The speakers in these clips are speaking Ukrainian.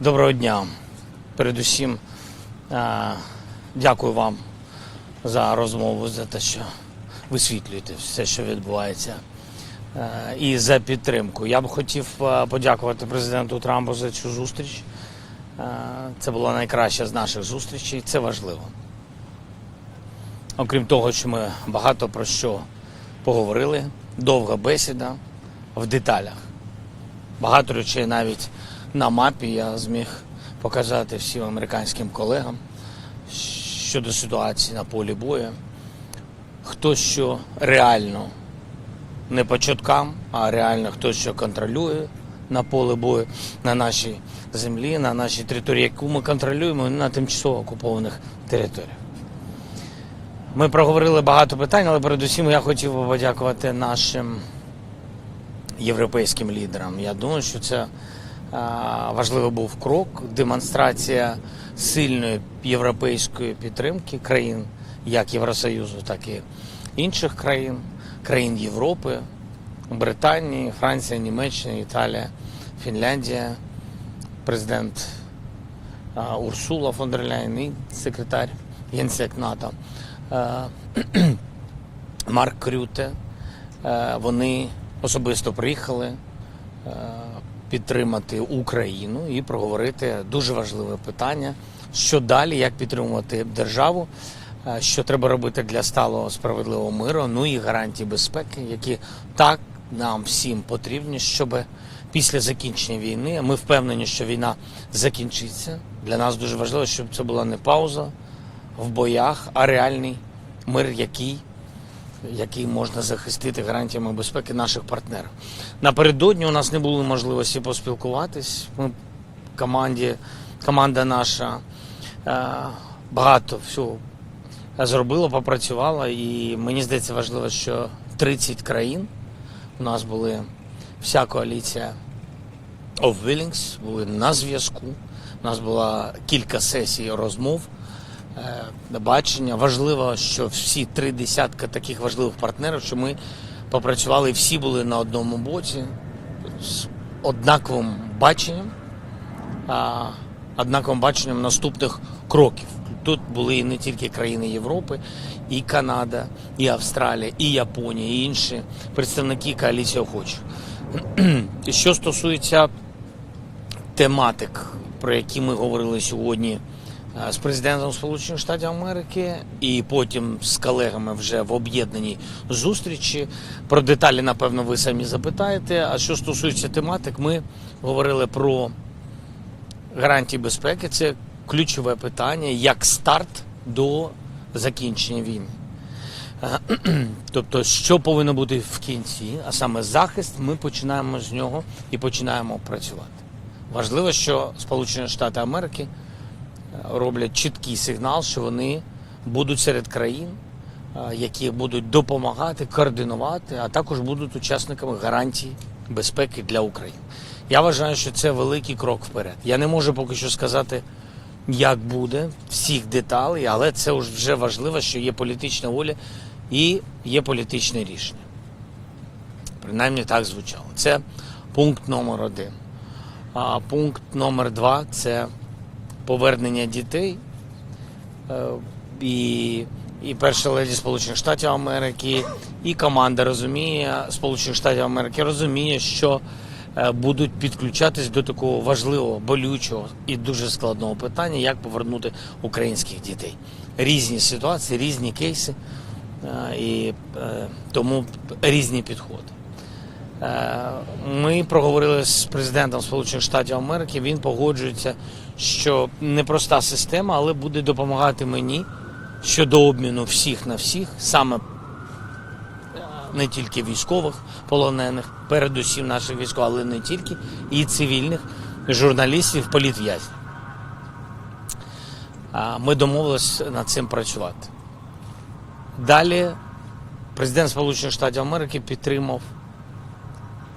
Доброго дня. Передусім, е, дякую вам за розмову, за те, що висвітлюєте все, що відбувається, е, і за підтримку. Я б хотів е, подякувати президенту Трампу за цю зустріч. Це була найкраща з наших зустрічей, це важливо. Окрім того, що ми багато про що поговорили, довга бесіда в деталях. Багато речей навіть на мапі я зміг показати всім американським колегам щодо ситуації на полі бою. Хто що реально не по чуткам, а реально хто що контролює на поле бою на нашій землі, на нашій території, яку ми контролюємо на тимчасово окупованих територіях. Ми проговорили багато питань, але передусім я хотів би подякувати нашим європейським лідерам. Я думаю, що це важливий був крок, демонстрація сильної європейської підтримки країн, як Євросоюзу, так і інших країн, країн Європи, Британії, Франція, Німеччина, Італія, Фінляндія, президент Урсула фон дер Ляйн і секретар Генсек НАТО. Марк Крюте. Вони особисто приїхали підтримати Україну і проговорити дуже важливе питання, що далі, як підтримувати державу, е, що треба робити для сталого справедливого миру, ну і гарантії безпеки, які так нам всім потрібні, щоб після закінчення війни, ми впевнені, що війна закінчиться. Для нас дуже важливо, щоб це була не пауза в боях, а реальний мир, який який можна захистити гарантіями безпеки наших партнерів. Напередодні у нас не було можливості поспілкуватись. Ми команді, команда наша е, багато всього зробила, попрацювала, і мені здається важливо, що 30 країн у нас були вся коаліція of Willings, були на зв'язку. У нас було кілька сесій розмов бачення. Важливо, що всі три десятка таких важливих партнерів, що ми попрацювали, всі були на одному боці з однаковим баченням, однаковим баченням наступних кроків. Тут були і не тільки країни Європи, і Канада, і Австралія, і Японія, і інші представники коаліції охочих. Що стосується тематик, про які ми говорили сьогодні е, з президентом Сполучених Штатів Америки, і потім з колегами вже в об'єднаній зустрічі. Про деталі, напевно, ви самі запитаєте. А що стосується тематик, ми говорили про гарантії безпеки. Це ключове питання як старт до закінчення війни. Е, Тобто, що повинно бути в кінці, а саме захист, ми починаємо з нього і починаємо працювати. Важливо, що Сполучені Штати Америки е, роблять чіткий сигнал, що вони будуть серед країн, е, які будуть допомагати, координувати, а також будуть учасниками гарантій безпеки для України. Я вважаю, що це великий крок вперед. Я не можу поки що сказати, як буде всіх деталей, але це вже важливо, що є політична воля і є політичне рішення. Принаймні так звучало. Це пункт номер один. А пункт номер два це повернення дітей. Е, І, і перша леді Сполучених Штатів Америки, і команда розуміє Сполучених Штатів Америки розуміє, що е, будуть підключатись до такого важливого, болючого і дуже складного питання, як повернути українських дітей. Різні ситуації, різні кейси, е, і тому різні підходи. Е, Ми проговорили з президентом Сполучених Штатів Америки. Він погоджується, що непроста система, але буде допомагати мені щодо обміну всіх на всіх, саме не тільки військових полонених, передусім наших військових, але не тільки, і цивільних журналістів, політв'язнів. Ми домовились над цим працювати. Далі президент Сполучених Штатів Америки підтримав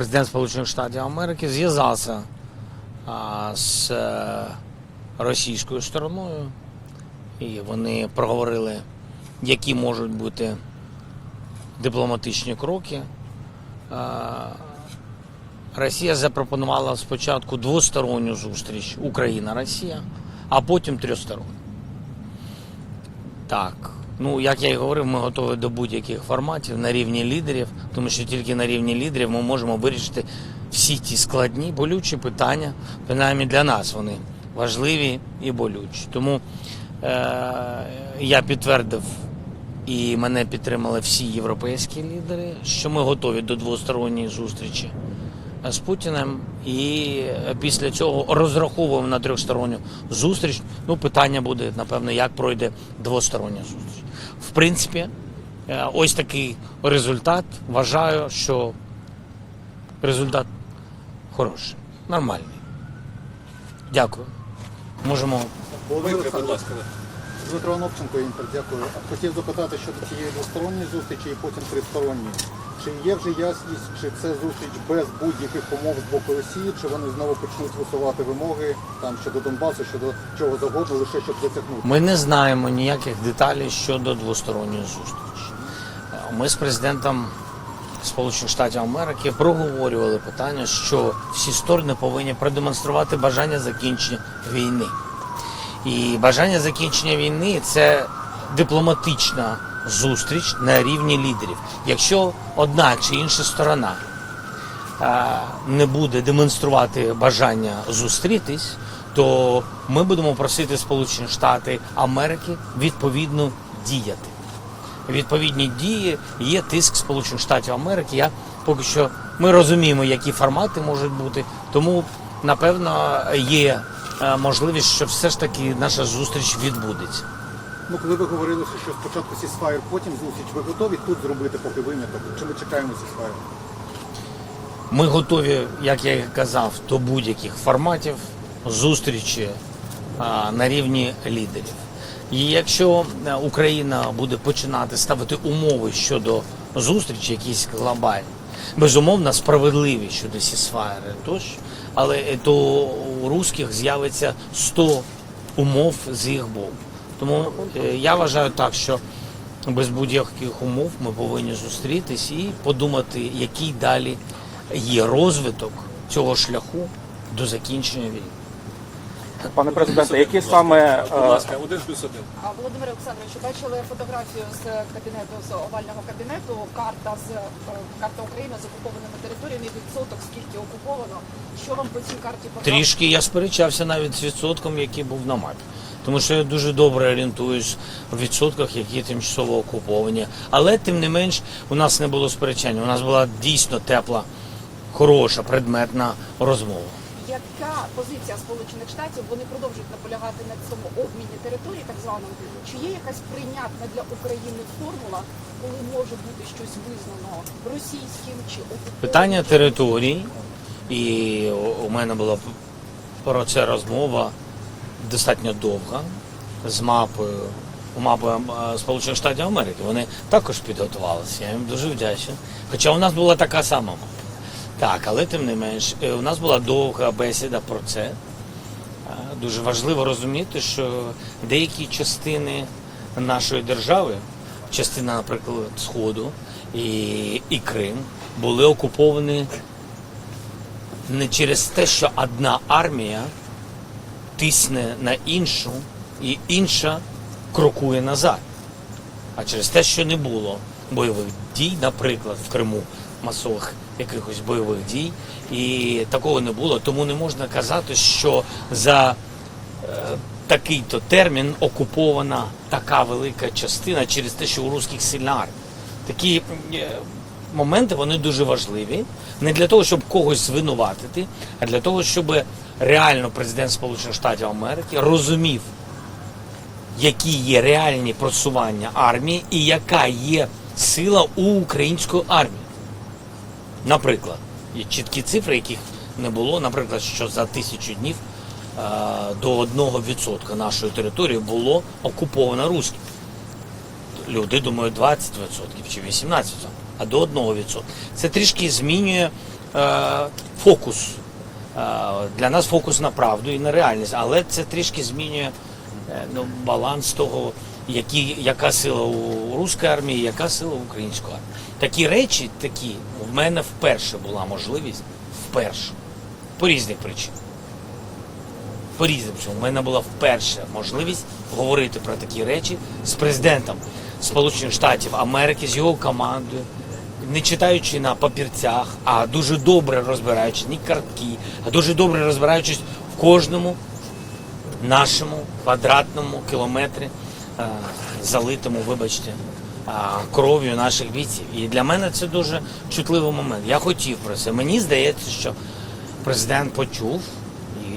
президент Сполучених Штатів Америки зв'язався з е, російською стороною, і вони проговорили, які можуть бути дипломатичні кроки. Росія запропонувала спочатку двосторонню зустріч Україна-Росія, а потім трьохсторонню. Так. Ну, як я і говорив, ми готові до будь-яких форматів на рівні лідерів, тому що тільки на рівні лідерів ми можемо вирішити всі ті складні, болючі питання, принаймні для нас вони важливі і болючі. Тому е- я підтвердив і мене підтримали всі європейські лідери, що ми готові до двосторонньої зустрічі з Путіним, і після цього розраховуємо на трьохсторонню зустріч. Ну, питання буде, напевно, як пройде двостороння зустріч. В принципі, е, ось такий результат. Вважаю, що результат хороший, нормальний. Дякую. Можемо. Володимир Будь ласка, Дмитро Онопченко, Інтер, дякую. Хотів запитати щодо цієї двосторонньої зустрічі і потім тристоронньої. Чи є вже ясність, чи це зустріч без будь-яких умов з боку Росії, чи вони знову почнуть висувати вимоги там щодо Донбасу, щодо чого завгодно, лише щоб затягнути? Ми не знаємо ніяких деталей щодо двосторонньої зустрічі. Ми з президентом Сполучених Штатів Америки проговорювали питання, що всі сторони повинні продемонструвати бажання закінчення війни. І бажання закінчення війни це дипломатична зустріч на рівні лідерів. Якщо одна чи інша сторона не буде демонструвати бажання зустрітись, то ми будемо просити Сполучені Штати Америки відповідно діяти. Відповідні дії є тиск Сполучених Штатів Америки. Я поки що ми розуміємо, які формати можуть бути. Тому напевно є можливість, що все ж таки наша зустріч відбудеться. Ну, коли ви говорили, що спочатку сісфайр, потім зустріч, ви готові тут зробити поки виняток? Чи ми чекаємо сісфайр? Ми готові, як я і казав, до будь-яких форматів зустрічі а, на рівні лідерів. І якщо е, Україна буде починати ставити умови щодо зустрічі, якісь глобальні, безумовно справедливі щодо сісфайри тощо, але е, то у русських з'явиться 100 умов з їх боку. Тому е, я вважаю так, що без будь-яких умов ми повинні зустрітись і подумати, який далі є розвиток цього шляху до закінчення війни. Пане президенте, які саме будь е, ласка, один плюс один. А, Володимир Олександрович, бачили фотографію з кабінету з овального кабінету. Карта з е, карта України з окупованими територіями. Відсоток скільки окуповано. Що вам по цій карті показало? Трішки я сперечався навіть з відсотком, який був на мапі. Тому що я дуже добре орієнтуюсь в відсотках, які тимчасово окуповані. Але тим не менш у нас не було сперечання. У нас була дійсно тепла, хороша, предметна розмова. Яка позиція Сполучених Штатів? Вони продовжують наполягати на цьому обміні територій, так званому. Чи є якась прийнятна для України формула, коли може бути щось визнано російським чи? Питання територій, і у- у мене була про це розмова достатньо довга з мапою. Мапою е, Сполучених Штатів Америки. Вони також підготувалися. Я їм дуже вдячний. Хоча у нас була така сама мапа. Так, але тим не менш, е, у нас була довга бесіда про це. Е, Дуже важливо розуміти, що деякі частини нашої держави, частина, наприклад, Сходу і, і Крим, були окуповані не через те, що одна армія тисне на іншу, і інша крокує назад. А через те, що не було бойових дій, наприклад, в Криму масових якихось бойових дій, і такого не було. Тому не можна казати, що за е, такий-то термін окупована така велика частина через те, що у русських сильна армія. Такі е, моменти вони дуже важливі. Не для того, щоб когось звинуватити, а для того, щоб реально президент Сполучених Штатів Америки розумів, які є реальні просування армії і яка є сила у української армії. Наприклад, є чіткі цифри, яких не було, наприклад, що за тисячу днів до 1% нашої території було окуповано руським. Люди думають 20% чи 18%, а до 1%. Це трішки змінює е, фокус. Е, для нас фокус на правду і на реальність, але це трішки змінює е, ну, баланс того, які, яка сила у руської армії, яка сила у української армії. Такі речі, такі, в мене вперше була можливість, вперше, по різних причинах. По різним чому. У мене була вперше можливість говорити про такі речі з президентом Сполучених Штатів Америки, з його командою, не читаючи на папірцях, а дуже добре розбираючись, не картки, а дуже добре розбираючись в кожному нашому квадратному кілометрі, залитому, вибачте, е, кров'ю наших бійців. І для мене це дуже чутливий момент. Я хотів про це. Мені здається, що президент почув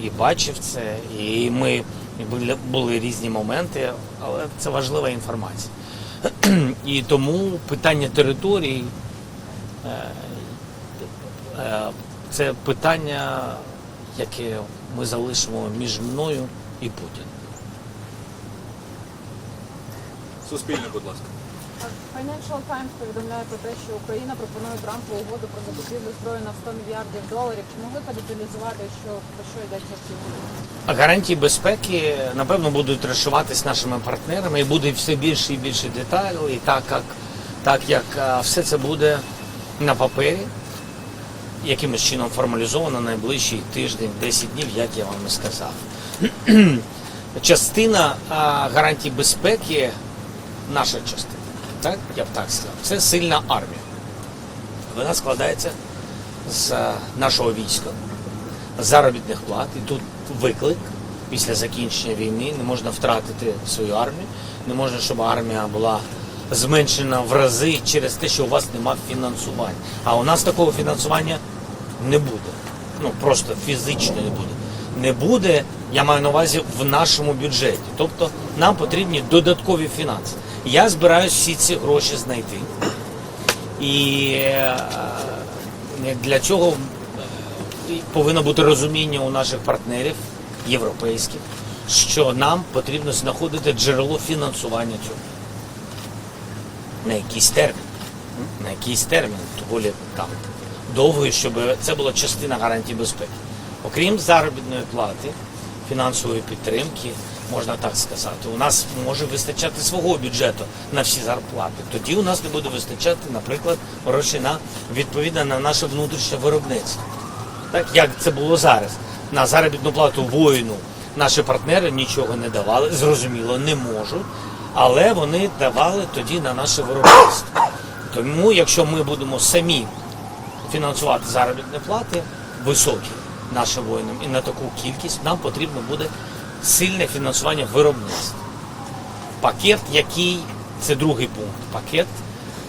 і, бачив це, і ми були, різні моменти, але це важлива інформація. І тому питання території е, е, це питання, яке ми залишимо між мною і Путіним. Суспільне, будь ласка. Financial Times повідомляє про те, що Україна пропонує Трампу угоду про закупівлю зброї на 100 мільярдів доларів. Чи могли б деталізувати, що про що йдеться в цій угоді? Гарантії безпеки, напевно, будуть розшиватись нашими партнерами і буде все більше і більше деталей, і так як, так як все це буде на папері, якимось чином формалізовано найближчий тиждень, 10 днів, як я вам і сказав. Частина гарантій безпеки, наша частина, так, я б так сказав, це сильна армія. Вона складається з нашого війська, заробітних плат. І тут виклик після закінчення війни. Не можна втратити свою армію, не можна, щоб армія була зменшена в рази через те, що у вас немає фінансування. А у нас такого фінансування не буде. Ну просто фізично не буде. Не буде, я маю на увазі в нашому бюджеті. Тобто нам потрібні додаткові фінанси. Я збираюся всі ці гроші знайти. І е, для цього повинно бути розуміння у наших партнерів європейських, що нам потрібно знаходити джерело фінансування цього. На якийсь термін. На якийсь термін, доволі там довгий, щоб це була частина гарантії безпеки. Окрім заробітної плати, фінансової підтримки, можна так сказати, у нас може вистачати свого бюджету на всі зарплати. Тоді у нас не буде вистачати, наприклад, грошей на відповідно на наше внутрішнє виробництво так як це було зараз. На заробітну плату воїну наші партнери нічого не давали, зрозуміло, не можуть, але вони давали тоді на наше виробництво. Тому, якщо ми будемо самі фінансувати заробітні плати високі нашим воїнам і на таку кількість, нам потрібно буде сильне фінансування виробництва. Пакет, який це другий пункт, пакет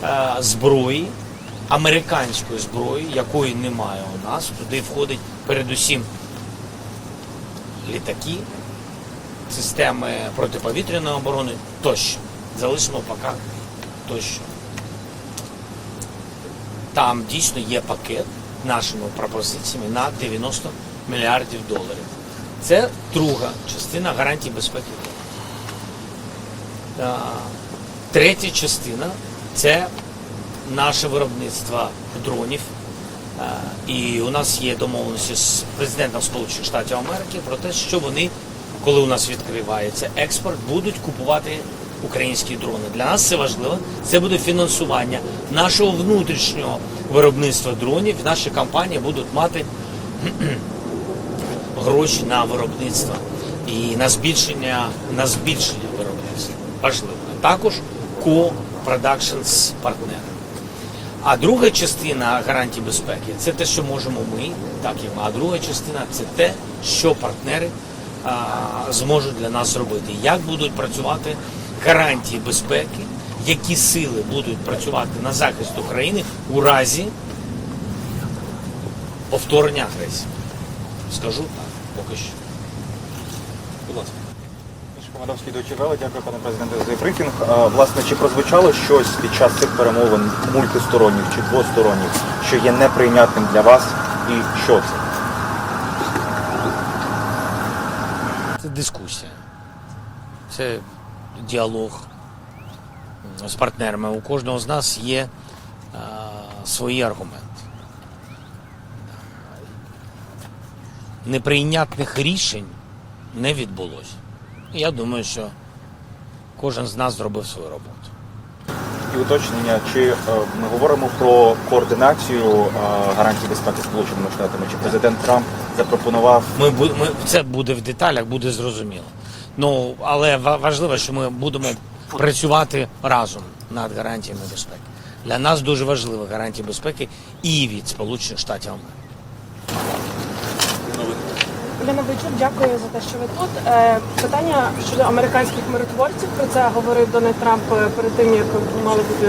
е, зброї, американської зброї, якої немає у нас. Туди входить передусім літаки, системи протиповітряної оборони тощо. Залишимо поки тощо. Там дійсно є пакет нашими пропозиціями на 90 мільярдів доларів. Це друга частина гарантій безпеки. Третя частина це наше виробництво дронів. І у нас є домовленості з президентом Сполучених Штатів Америки про те, що вони, коли у нас відкривається експорт, будуть купувати українські дрони. Для нас це важливо. Це буде фінансування нашого внутрішнього виробництва дронів. Наші компанії будуть мати гроші на виробництво і на збільшення, на збільшення виробництва. Важливо. Також ко-продакшн з партнерами. А друга частина гарантій безпеки це те, що можемо ми, так і ми. А друга частина це те, що партнери а, зможуть для нас зробити. Як будуть працювати гарантії безпеки, які сили будуть працювати на захист України у разі повторення агресії. Скажу так, поки. Будь ласка. Командовський Deutsche дякую, пане президенте, за брифінг. Власне, чи прозвучало щось під час цих перемовин мультисторонніх чи двосторонніх, що є неприйнятним для вас, і що це? це діалог з партнерами. У кожного з нас є а, свої аргументи. Неприйнятних рішень не відбулося. Я думаю, що кожен з нас зробив свою роботу. І уточнення, чи е, ми говоримо про координацію е, гарантій безпеки Сполученими Штатами, чи президент Трамп запропонував Ми, ми це буде в деталях, буде зрозуміло. Ну але важливо, що ми будемо працювати разом над гарантіями безпеки. Для нас дуже важливо гарантії безпеки і від Сполучених Штатів Америки. Олена Бойчук, дякую за те, що ви тут. Е, питання щодо американських миротворців. Про це говорив Дональд Трамп е, перед тим, як мали бути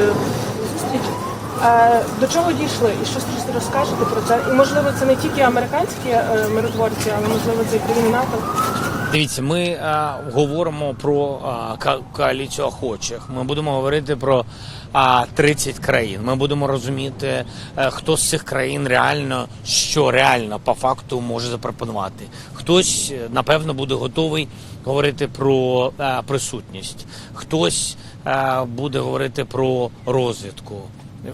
зустріч. Е, до чого дійшли? І що розкажете про це? І можливо, це не тільки американські миротворці, але можливо це і країни НАТО. Дивіться, ми е, говоримо про е, ка- коаліцію охочих. Ми будемо говорити про е, 30 країн. Ми будемо розуміти, е, хто з цих країн реально що реально по факту може запропонувати. Хтось напевно буде готовий говорити про е, присутність, хтось е, буде говорити про розвідку.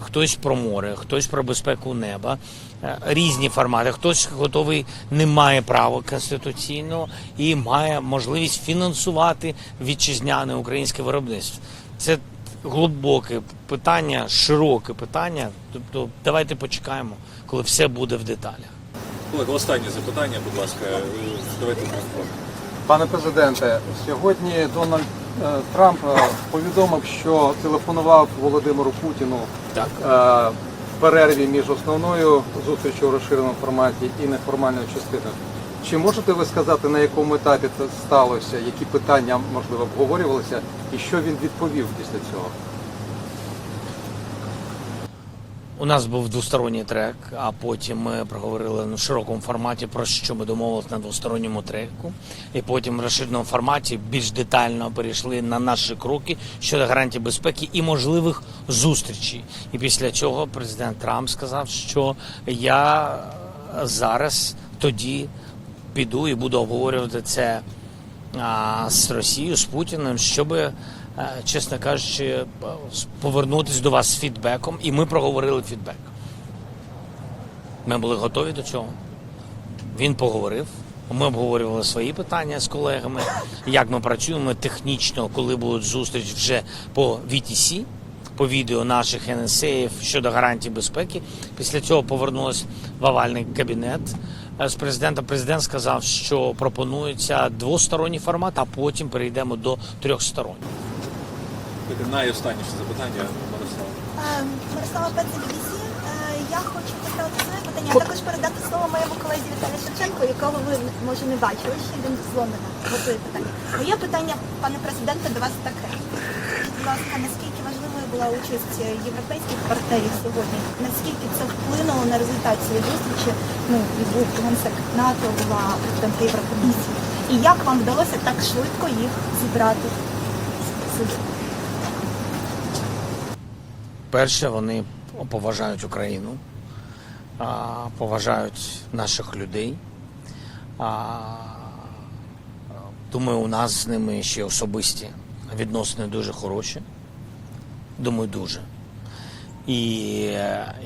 Хтось про море, хтось про безпеку неба, Е, різні формати. Хтось готовий не має права конституційного і має можливість фінансувати вітчизняне українське виробництво. Це глибоке питання, широке питання. Тобто, давайте почекаємо, коли все буде в деталях. Олег, останнє запитання, будь ласка. Е, Давайте мікрофон. Пане президенте, сьогодні Дональд Трамп е, повідомив, що телефонував Володимиру Путіну Так. е, в перерві між основною зустрічю у розширеному форматі і неформальною частиною. Чи можете ви сказати, на якому етапі це сталося, які питання можливо обговорювалися, і що він відповів після цього? У нас був двосторонній трек, а потім ми проговорили на широкому форматі про що ми домовилися на двосторонньому треку. І потім в розширеному форматі більш детально перейшли на наші кроки щодо гарантій безпеки і можливих зустрічей. І після цього президент Трамп сказав, що я зараз тоді піду і буду обговорювати це з Росією, з Путіним, щоб, е, чесно кажучи, е, повернутися до вас з фідбеком. І ми проговорили фідбек. Ми були готові до цього. Він поговорив. Ми обговорювали свої питання з колегами, як ми працюємо технічно, коли будуть зустріч вже по VTC, по відео наших НСАів щодо гарантій безпеки. Після цього повернулись в овальний кабінет е, з президентом. Президент сказав, що пропонується двосторонній формат, а потім перейдемо до трьохстороннього. Таке найостанніше запитання, Мирослава. Е, Мирослава Пеце Е, Я хочу поставити своє питання, а також передати слово моєму колезі Віталію Шевченку, якого ви може не бачили, ще він з Лондона готує питання. Моє питання, пане президенте, до вас таке. Скажіть, Будь ласка, наскільки важливою була участь європейських партнерів сьогодні? Наскільки це вплинуло на результат цієї зустрічі? Ну, і був генсек НАТО, була президент Єврокомісії. І як вам вдалося так швидко їх зібрати? сюди? Перше, вони поважають Україну, поважають наших людей. Думаю, у нас з ними ще особисті відносини дуже хороші. Думаю, дуже. І,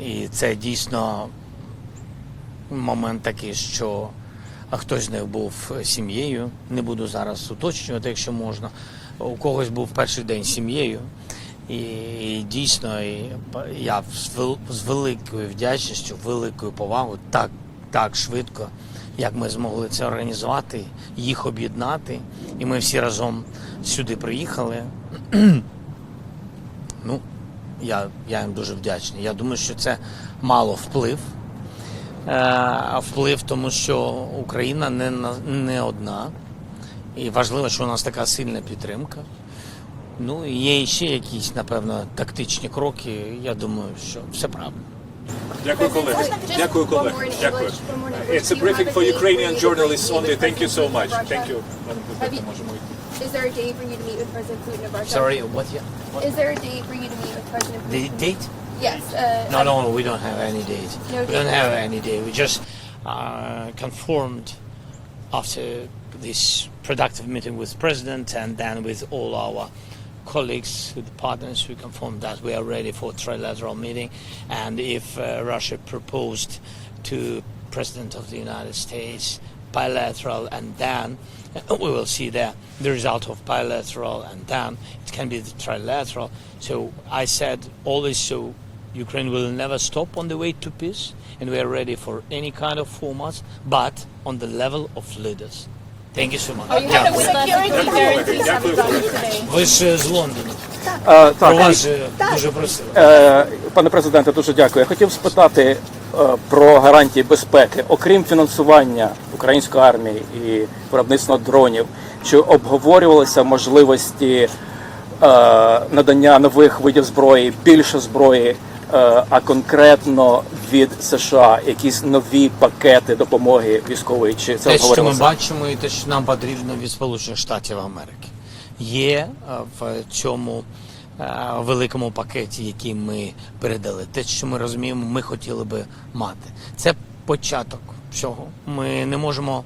і це дійсно момент такий, що хтось з них був сім'єю. Не буду зараз уточнювати, якщо можна. У когось був перший день сім'єю. І, і дійсно, і я з, великою вдячністю, великою повагою, так, так швидко, як ми змогли це організувати, їх об'єднати. І ми всі разом сюди приїхали. ну, я, я їм дуже вдячний. Я думаю, що це мало вплив. Е, вплив, тому що Україна не, не одна. І важливо, що у нас така сильна підтримка. Ну і є ще якісь, напевно, тактичні кроки. Я думаю, що все правильно. Дякую, колеги. Дякую, колеги. Дякую. It's a briefing for Ukrainian journalists only. Thank you so much. Thank you. Пане президенте, можемо йти. Is there a day for you to meet with President Putin of Russia? Sorry, what? Yeah? Is there a day for you to meet with President The Putin? date? Yes. Uh, No, no, we don't have any date. No we don't date. have any date. We just uh, confirmed after this productive meeting with President and then with all our colleagues, the partners, we confirmed that we are ready for trilateral meeting. And if uh, Russia proposed to President of the United States bilateral and then we will see the, the result of bilateral and then it can be the trilateral. So I said always so Ukraine will never stop on the way to peace and we are ready for any kind of formats but on the level of leaders. Thank you so much. Ви ж з Лондону. Е, Про так, вас же дуже просили. Е, Пане президенте, дуже дякую. Я хотів спитати е, про гарантії безпеки, окрім фінансування української армії і виробництва дронів, чи обговорювалися можливості е, надання нових видів зброї, більше зброї, а конкретно від США якісь нові пакети допомоги військової? Чи це Те, що ми бачимо, і те, що нам потрібно від Сполучених Штатів Америки, є е, в цьому е, великому пакеті, який ми передали. Те, що ми розуміємо, ми хотіли би мати. Це початок всього. Ми не можемо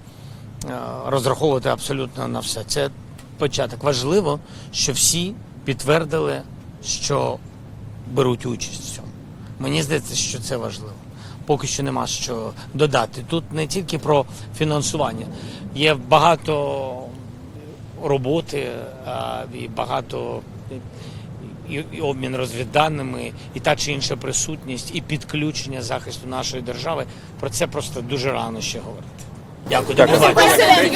е, розраховувати абсолютно на все. Це початок. Важливо, що всі підтвердили, що беруть участь в цьому. Мені здається, що це важливо. Поки що нема що додати. Тут не тільки про фінансування, є багато роботи і багато і, обмін розвідданими, і та чи інша присутність, і підключення захисту нашої держави. Про це просто дуже рано ще говорити. Дякую, Дякую.